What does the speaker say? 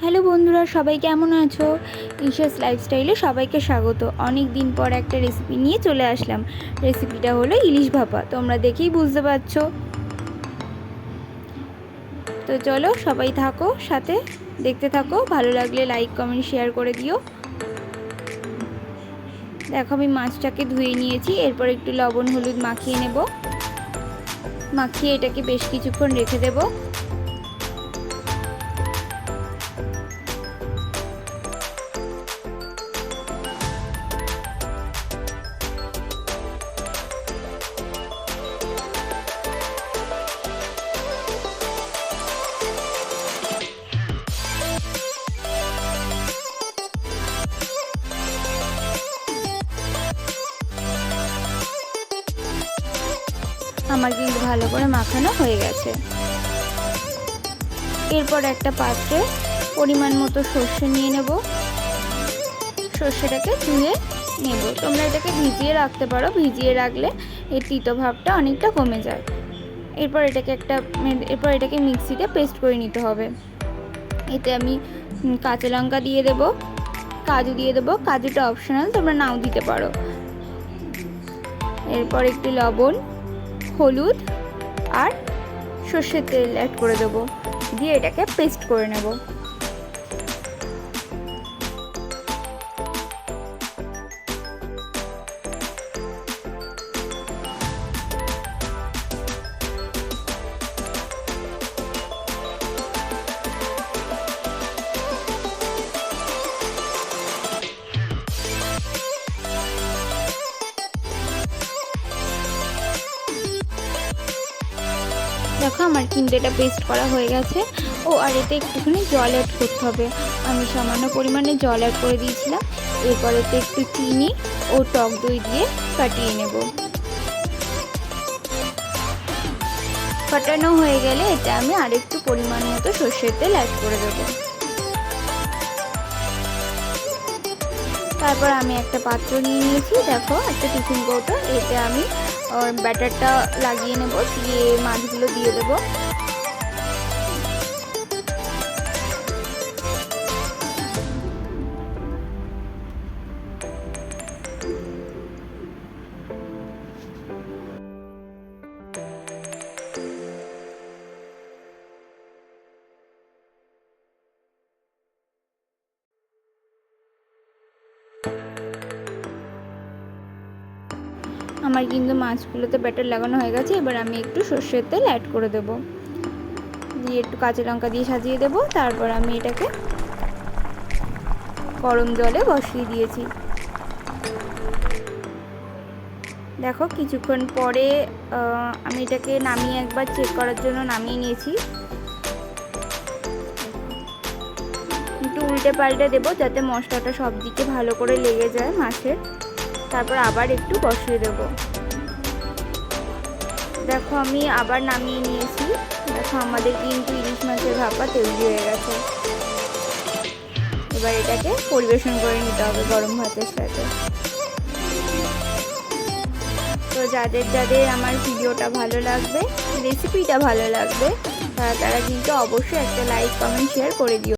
Hello বন্ধুরা, সবাই কেমন আছো? ঈশাস লাইফস্টাইলে সবাইকে স্বাগত। অনেক দিন পর একটা রেসিপি নিয়ে চলে আসলাম। রেসিপিটা হলো ইলিশ ভাপা। তোমরা দেখেই বুঝতে পারছ। তো চলো সবাই থাকো, সাথে দেখতে থাকো। ভালো লাগলে লাইক কমেন্ট শেয়ার করে দিও। দেখো আমি মাছটাকে ধুয়ে নিয়েছি। এরপর একটু লবণ, হলুদ মাখিয়ে নেব। মাখিয়ে এটাকে বেশ কিছুক্ষণ রেখে দেবো। আমার কিন্তু ভালো করে মাখানো হয়ে গেছে। এরপর একটা পাত্রে পরিমাণ মতো সর্ষে নিয়ে নেব। সর্ষেটাকে ধুয়ে নেব। তোমরা এটাকে ভিজিয়ে রাখতে পারো। ভিজিয়ে রাখলে এর তিতো ভাবটা অনেকটা কমে যায়। এরপর এটাকে একটা এরপর এটাকে মিক্সিতে পেস্ট করে নিতে হবে। এতে আমি কাঁচা লঙ্কা দিয়ে দেব। কাজু দিয়ে দেবো। কাজুটা অপশনাল, তোমরা নাও দিতে পারো। এরপর একটু লবণ হলুদ আর সর্ষের তেল অ্যাড করে দেবো। দিয়ে এটাকে পেস্ট করে নেব। দেখো আমার কিন্তু পেস্ট করা হয়ে গেছে। ও, আর এতে একটুখানি জল অ্যাড করতে হবে। আমি সামান্য পরিমাণে জল অ্যাড করে দিয়েছিলাম। এরপর এতে একটু চিনি ও টক দই দিয়ে কাটিয়ে নেব। ফাটানো হয়ে গেলে এটা আমি আরেকটু পরিমাণ মতো সর্ষের তেল অ্যাড করে দেবো। তারপর আমি একটা পাত্র নিয়ে নিয়েছি। দেখো, একটা টিফিন কৌটো এতে আমি ব্যাটারটা লাগিয়ে নেব, দিয়ে মাছগুলো দিয়ে দেবো। আমার কিন্তু মাছগুলোতে ব্যাটার লাগানো হয়ে গেছে, এবার আমি একটু সর্ষের তেল অ্যাড করে দেবো। দিয়ে একটু কাঁচা লঙ্কা দিয়ে সাজিয়ে দেবো, তারপর আমি এটাকে গরম জলে বসিয়ে দিয়েছি। দেখো, কিছুক্ষণ পরে আমি এটাকে নামিয়ে একবার চেক করার জন্য নামিয়ে নিয়েছি। একটু উল্টে পাল্টে দেবো, যাতে মশলাটা সব দিকে ভালো করে লেগে যায় মাছের। তারপর আবার একটু বসিয়ে দেব। দেখো আমি আবার নামিয়ে নিয়েছি। দেখো আমাদের কিন্তু ইলিশ মাছের ভাপা তৈরি হয়ে গেছে। এবার এটাকে পরিবেশন করে নিতে হবে গরম ভাতের সাথে। তো যাদের যাদের আমার ভিডিওটা ভালো লাগবে, রেসিপিটা ভালো লাগবে, তারা কিন্তু অবশ্যই একটা লাইক, কমেন্ট শেয়ার করে দিও।